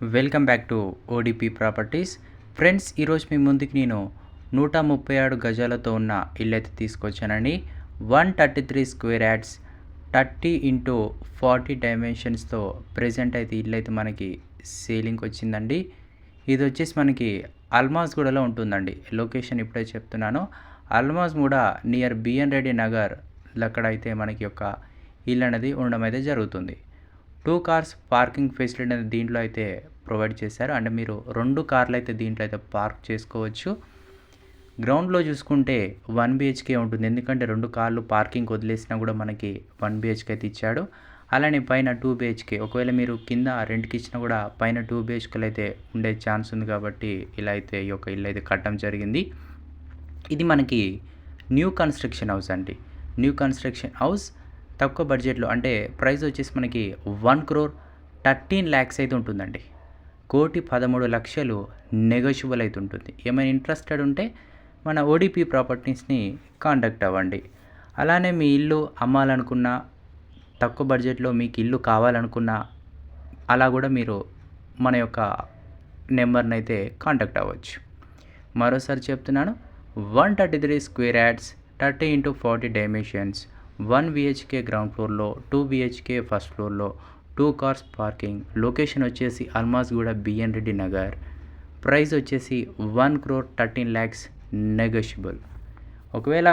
Welcome back to ODP properties. Friends ఈరోజు మీ ముందుకు నేను నూట ముప్పై ఆరు గజాలతో ఉన్న ఇల్లు అయితే తీసుకొచ్చానండి. One thirty three square yards thirty into forty డైమెన్షన్స్తో present అయితే ఇల్లు అయితే మనకి సేలింగ్కి వచ్చిందండి. ఇది వచ్చేసి మనకి అల్మాజ్ కూడాలో ఉంటుందండి. లొకేషన్ ఇప్పుడే చెప్తున్నాను. అల్మాజ్ కూడా నియర్ బిఎన్ రెడ్డి నగర్ అక్కడ అయితే మనకి యొక్క ఇల్లు అనేది ఉండడం అయితే జరుగుతుంది. టూ కార్స్ పార్కింగ్ ఫెసిలిటీ అనేది దీంట్లో అయితే ప్రొవైడ్ చేశారు. అంటే మీరు రెండు కార్లు అయితే దీంట్లో అయితే పార్క్ చేసుకోవచ్చు. గ్రౌండ్లో చూసుకుంటే వన్ బిహెచ్కే ఉంటుంది. ఎందుకంటే రెండు కార్లు పార్కింగ్ వదిలేసినా కూడా మనకి వన్ బిహెచ్కే అయితే ఇచ్చాడు. అలానే పైన టూ బిహెచ్కే. ఒకవేళ మీరు కింద రెంట్కి ఇచ్చినా కూడా పైన టూ బిహెచ్కేలు అయితే ఉండే ఛాన్స్ ఉంది కాబట్టి ఇలా అయితే ఈ యొక్క ఇల్లు అయితే కట్టడం జరిగింది. ఇది మనకి న్యూ కన్స్ట్రక్షన్ హౌస్ అండి. న్యూ కన్స్ట్రక్షన్ హౌస్ తక్కువ బడ్జెట్లో అంటే ప్రైస్ వచ్చేసి మనకి వన్ క్రోర్ థర్టీన్ ల్యాక్స్ అయితే ఉంటుందండి. కోటి పదమూడు లక్షలు నెగోషియబుల్ అయితే ఉంటుంది. ఏమైనా ఇంట్రెస్టెడ్ ఉంటే మన ఓడిపి ప్రాపర్టీస్ని కాంటాక్ట్ అవ్వండి. అలానే మీ ఇల్లు అమ్మాలనుకున్న తక్కువ బడ్జెట్లో మీకు ఇల్లు కావాలనుకున్న అలా కూడా మీరు మన యొక్క నెంబర్ని అయితే కాంటాక్ట్ అవ్వచ్చు. మరోసారి చెప్తున్నాను one thirty three square yards thirty into forty dimensions one BHK ground ఫ్లోర్లో టూ బిహెచ్కే ఫస్ట్ ఫ్లోర్లో టూ కార్స్ పార్కింగ్ లొకేషన్ వచ్చేసి అల్మాజ్గూడ బిఎన్ రెడ్డి నగర్ ప్రైస్ వచ్చేసి one crore thirteen lakhs negotiable ఒకవేళ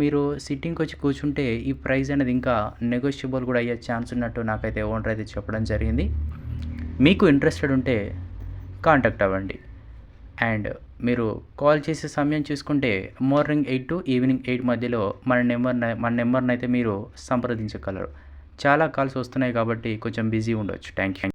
మీరు సిట్టింగ్కి వచ్చి కూర్చుంటే ఈ ప్రైస్ అనేది ఇంకా నెగోషియబుల్ కూడా అయ్యే ఛాన్స్ ఉన్నట్టు నాకైతే ఓనర్ అయితే చెప్పడం జరిగింది. మీకు ఇంట్రెస్టెడ్ ఉంటే కాంటాక్ట్ అవ్వండి. అండ్ మీరు కాల్ చేసే సమయం చూసుకుంటే morning eight to evening eight మధ్యలో మన నెంబర్ మన నెంబర్ని అయితే మీరు సంప్రదించగలరు. చాలా కాల్స్ వస్తున్నాయి కాబట్టి కొంచెం బిజీ ఉండొచ్చు. Thank you